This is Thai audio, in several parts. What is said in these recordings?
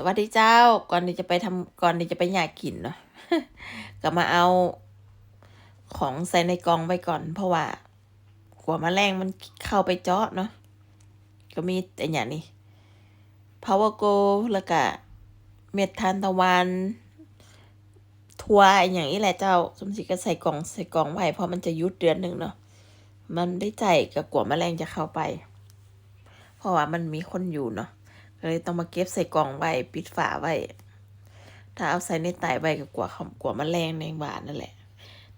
สวัสดีเจ้า ก่อนที่จะไปทำก่อนที่จะไปหยากินเนาะก็มาเอาของใส่ในกล่องไว้ก่อน เพราะว่าหัวแมลงมันเข้าไปเจาะเนาะก็มีแต่อย่างนี้ power go แล้วก็เม็ดทานตะวันทัวอย่างนี้แหละเจ้าสมศรีก็ใส่กล่องใส่กล่องไว้เพราะมันจะยุดเดือนหนึ่งเนาะมันได้ใจกับกลัวแมลงจะเข้าไป เพราะว่ามันมีคนอยู่เนาะ เลยต้องมาเก็บใส่กล่องไว้ปิดฝาไว้ถ้าเอาใส่ในไตไว้ก็กลัวเขากลัวแมลงในบ้านนั่นแหละ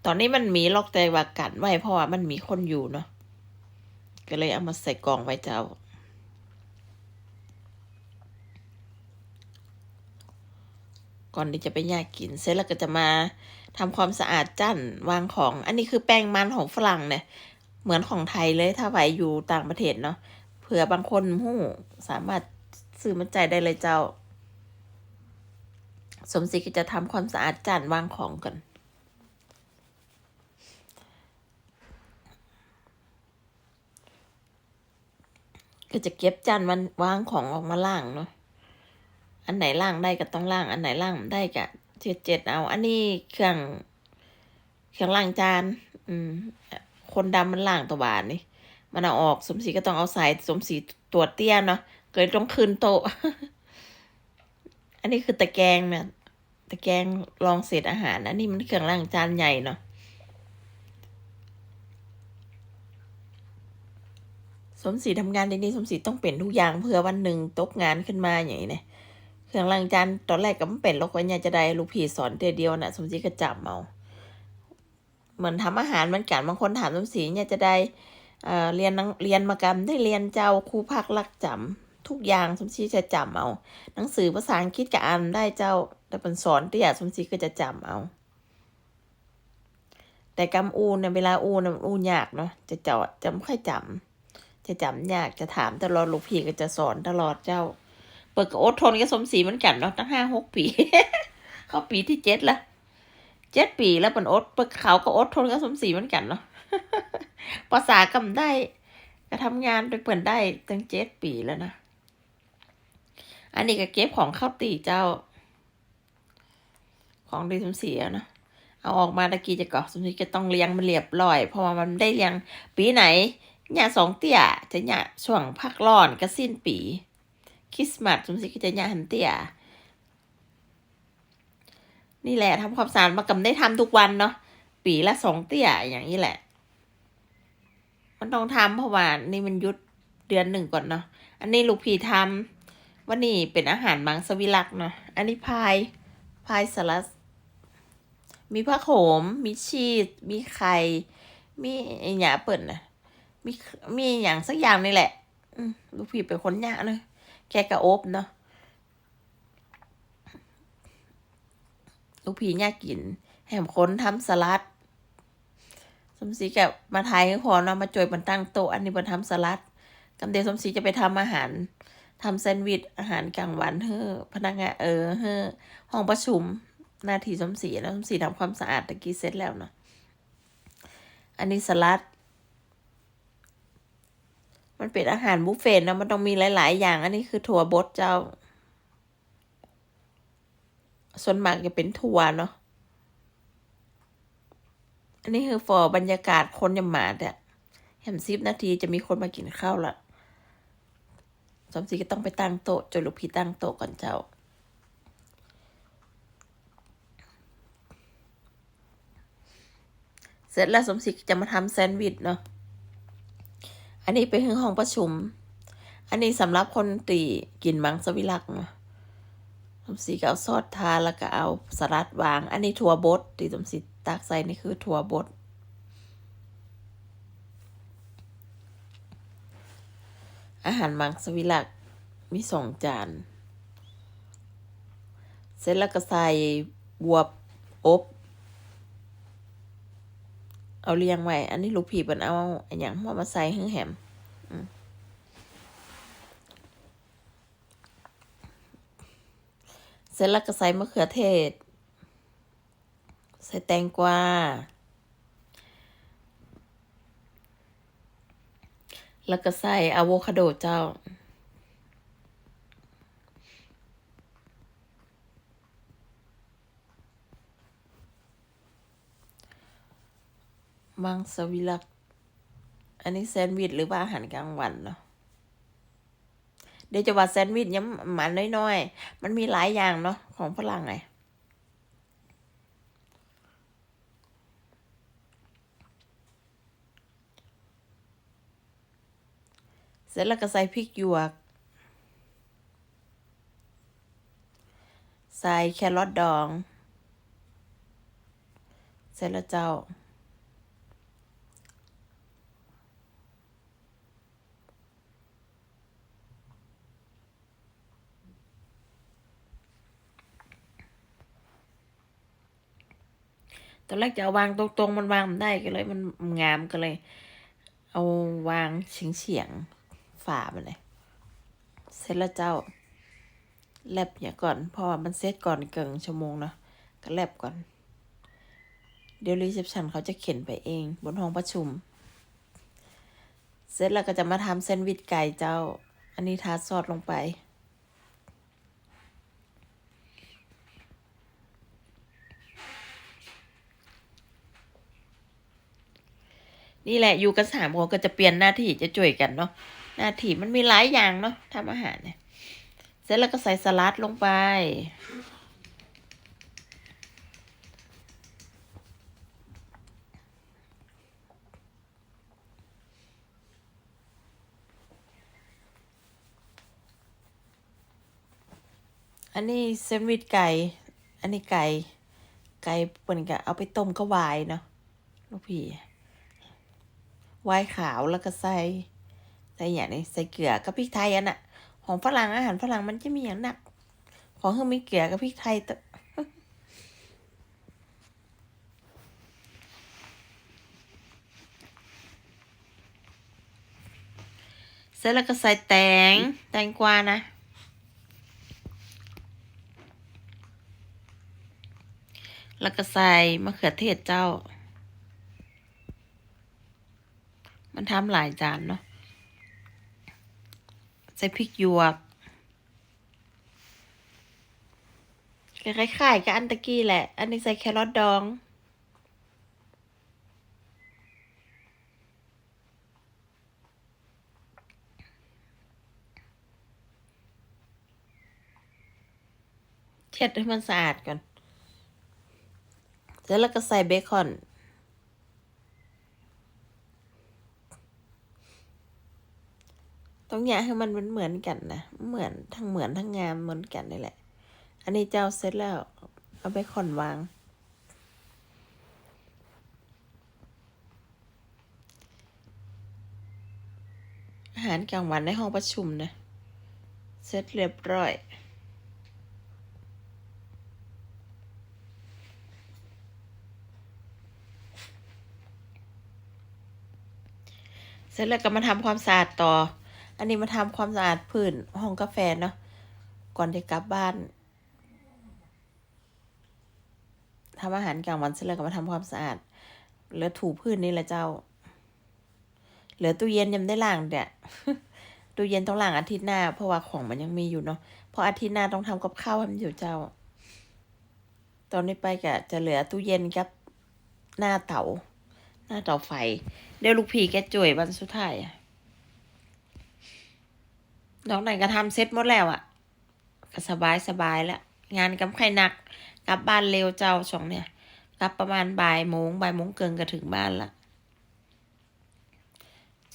ตอนนี้มันมีล็อกแต่ว่ากันไว้เพราะว่ามันมีคนอยู่เนาะก็เลยเอามาใส่กล่องไว้เจ้าก่อนที่จะไปย่ากิน เสร็จแล้วก็จะมาทำความสะอาดจั่นวางของ อันนี้คือแป้งมันของฝรั่งเนี่ย เหมือนของไทยเลยถ้าไว้อยู่ต่างประเทศเนาะเผื่อบางคนหู้สามารถ ซื้อมาใจได้เลยเจ้า สมศรีก็จะทำความสะอาดจานวางของกันก็จะเก็บจานมันวางของออกมาล่างเนาะ อันไหนล่างได้ก็ต้องล่าง อันไหนล่างไม่ได้ก็เจ็ดเจ็ดเอา อันนี้เครื่อง เครื่องล้างจาน อืม คนดำมันล่างตัวบานนี่ มันเอาออกสมศรีก็ต้องเอาใส่สมศรีตัวเตี้ยเนาะ เกิดต้องคืนโต๊ะอันนี้คือตะแกรงเนี่ยตะแกรงรองเศษอาหาร อันนี้มันเครื่องล้างจานใหญ่เนาะสมศรีทำงานในนี้สมศรีต้องเป็นทุกอย่างเพื่อวันหนึ่งตกงานขึ้นมาอย่างนี้เนี่ยเครื่องล้างจานตอนแรกก็ไม่เป็นหรอกว่าเนี่ยจะได้ลูกผีสอนเดียวนะสมศรีก็จำเอาเหมือนทำอาหารมันกันบางคนถามสมศรีเนี่ยจะได้เรียนนังเรียนมากรรมได้เรียนเจ้าครูภาคลักจำ ทุกอย่างสมศรีจะจำเอา หนังสือภาษาอังกฤษก็อ่านได้เจ้า แต่เป็นสอนเตี้ยากสมศรีก็จะจำเอา แต่กรรมอูเนี่ยเวลาอูเนี่ยมันอูยากเนาะจะจอดจำค่อยจำจะจำยากจะถามตลอดลูกพี่ก็จะสอนตลอดเจ้า เปิดกับอดทนกับสมศรีเหมือนกันเนาะตั้งห้าหกปี เข้าปีที่เจ็ดละเจ็ดปีแล้วเป็นอดเปิดเขาก็อดทนกับสมศรีเหมือนกันเนาะภาษากำได้ก็ทำงานไปเปิดได้ตั้งเจ็ดปีแล้วนะ อันนี้ก็เก็บของข้าวตีเจ้า ของดีสมศรีนะเอาออกมาตะกี้จะก่อสมศรีจะต้องเลี้ยงมันเรียบร้อย เพราะว่ามันได้เลี้ยงปีไหนเนี่ยสองเตี้ยจะเนี่ยช่วงพักร้อนก็สิ้นปีคริสต์มาสสมศรีก็จะเนี่ยหันเตี้ยนี่แหละทำความสะอาดมากำได้ทำทุกวันเนาะปีละสองเตี้ยอย่างนี้แหละ มันต้องทำเพราะว่านี่มันยุดเดือนหนึ่งก่อนเนาะอันนี้ลูกพีทำ วันนี้เป็นอาหารมังสวิรักเนาะ อันนี้พายพายสลัด มีผักโขม มีชีส มีไข่ มีไอ้หยาเปิ่นะมี มีอย่างสักอย่างนี่แหละลูกพีเป็นคนยะเลยแค่กระอบเนาะ ลูกพียากกิน แหมคนทำสลัด สมศรีกับมาไทยก็พอเนาะมาจอยบนตั้งโต๊ะ อันนี้บนทำสลัดกำเดสมศรีจะไปทำอาหาร ทำแซนด์วิชอาหารกลางวันเฮ้อพนักงานเออเฮ้อห้องประชุมนาทีสมศรีแล้วสมศรีทำความสะอาดตะกี้เสร็จแล้วเนาะอันนี้สลัด มันเป็นอาหารบุฟเฟ่ต์นะมันต้องมีหลาย ๆ อย่าง อันนี้คือถั่วบดเจ้า ส่วนมากจะเป็นถั่วเนาะอันนี้คือฟอร์บรรยากาศคนยำมาเนี่ยแฮมซิบนาทีจะมีคนมากินข้าวละ สมศรีก็ต้องไปตั้งโต๊ะจนลูกพี่ตั้งโต๊ะก่อนเจ้า เสร็จแล้วสมศรีจะมาทำแซนด์วิชเนาะอันนี้เป็นห้องประชุม อันนี้สำหรับคนตีกินมังสวิรักเนาะสมศรีก็เอาซอสทาแล้วก็เอาสลัดวาง อันนี้ถั่วบดที่สมศรีตักใส่นี่คือถั่วบด อาหารมังสวิรักมีสองจาน เสร็จแล้วก็ใส่บวบอบ เอาเรียงไว้ อันนี้ลูกผีเป็นเอาอันอย่างมามาใส่ให้แหมเสร็จแล้วก็ใส่มะเขือเทศ ใส่แตงกวา แล้วก็ใส่อะโวคาโดเจ้า มังสวิรัตอันนี้แซนด์วิชหรือว่าอาหารกลางวันเนาะเดี๋ยวจะว่าแซนด์วิชยังมันน้อยๆ มันมีหลายอย่างเนาะของฝรั่งไง เสร็จแล้วก็ใส่พริกหยวก ใส่แครอทดอง เสร็จแล้วเจ้า ตอนแรกจะเอาวางตรงๆ มันวางไม่ได้ก็เลย มันงามก็เลย เอาวางเฉียงเฉียงๆ ฝามันเลยเสร็จแล้วเจ้าแลบอย่าก่อน เพราะว่ามันเซตก่อนเกินชั่วโมงเนาะก็แลบก่อน เดี๋ยวรีเซพชันเขาจะเข็นไปเอง บนห้องประชุม เสร็จแล้วก็จะมาทำแซนด์วิชไก่เจ้า อันนี้ทาซอสลงไป นี่แหละอยู่กันสามคนก็จะเปลี่ยนหน้าที่จะช่วยกันเนาะ น้าทีมันมีหลายอย่างเนาะทำอาหารเนี่ย เสร็จแล้วก็ใส่สลัดลงไป อันนี้แซนด์วิชไก่ อันนี้ไก่ ไก่เปิ่นก็เอาไปต้มก็วายเนาะลูกพี่วายขาวแล้วก็ใส่ ใส่อย่างนี้ใส่เกลือกับพริกไทยอันน่ะ ของฝรั่งอาหารฝรั่งมันจะมีอย่างหนัก ของเขามีเกลือกับพริกไทยแต่เสร็จแล้วก็ใส่แตง แตงกวานะ แล้วก็ใส่มะเขือเทศเจ้า มันทำหลายจานเนาะ ส่พริกหยวกคล้ายๆกับอันตะกี้แหละ อันนี้ใส่แครอทดอง เช็ดให้มันสะอาดก่อนเสร็จแล้วก็ใส่เบคอน ต้องแยกให้มันเหมือนกันนะเหมือนทั้งเหมือนทั้งงามเหมือนกันนี่แหละ อันนี้เจ้าเสร็จแล้ว เอาเบคอนวาง อาหารกลางวันในห้องประชุมนะ เสร็จเรียบร้อยเสร็จแล้วก็มาทำความสะอาดต่อ อันนี้มาทำความสะอาดพื้นห้องกาแฟเนาะก่อนจะกลับบ้านทำอาหารกลางวันเสร็จแล้วก็มาทำความสะอาดเหลือถูพื้นนี่แหละเจ้า เหลือตู้เย็นยังได้ล้างเดี๋ยตู้เย็นต้องล้างอาทิตย์หน้า เพราะว่าของมันยังมีอยู่เนาะเพราะอาทิตย์หน้าต้องทำกับข้าวให้มันอยู่เจ้า ตอนนี้ไปก็จะเหลือตู้เย็นกับหน้าเตาหน้าเตาไฟ เดี๋ยวลูกพี่แกจ่วยวันสุดท้ายอะ น้องไหนก็ทำเซ็ตหมดแล้วอะก็สบายสบายแล้วงานกำไข่หนัก กลับบ้านเร็วเจ้าช่องเนี่ย กลับประมาณบ่ายโมงบ่ายโมงเกินก็ถึงบ้านละ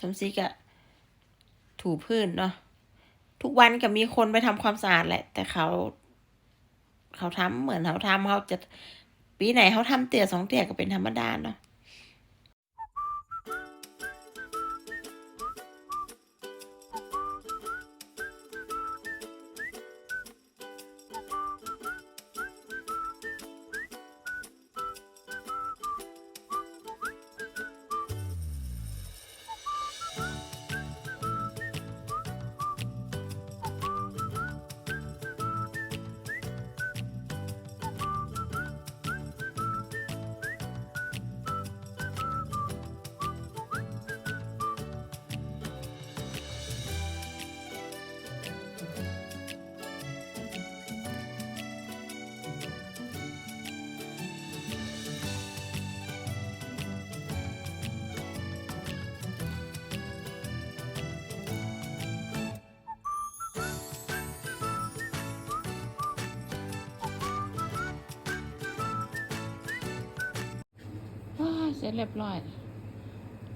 สมศรีก็ถูพื้นเนาะทุกวันก็มีคนไปทำความสะอาดแหละ แต่เขา เขาทำเหมือนเขาทำเขาจะปีไหนเขาทำเตี่ยสองเตี่ยก็เป็นธรรมดาเนาะ ร็จเรียบร้อย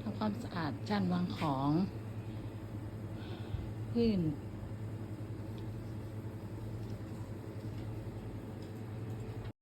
ทำความสะอาดชั้นวางของ พื้น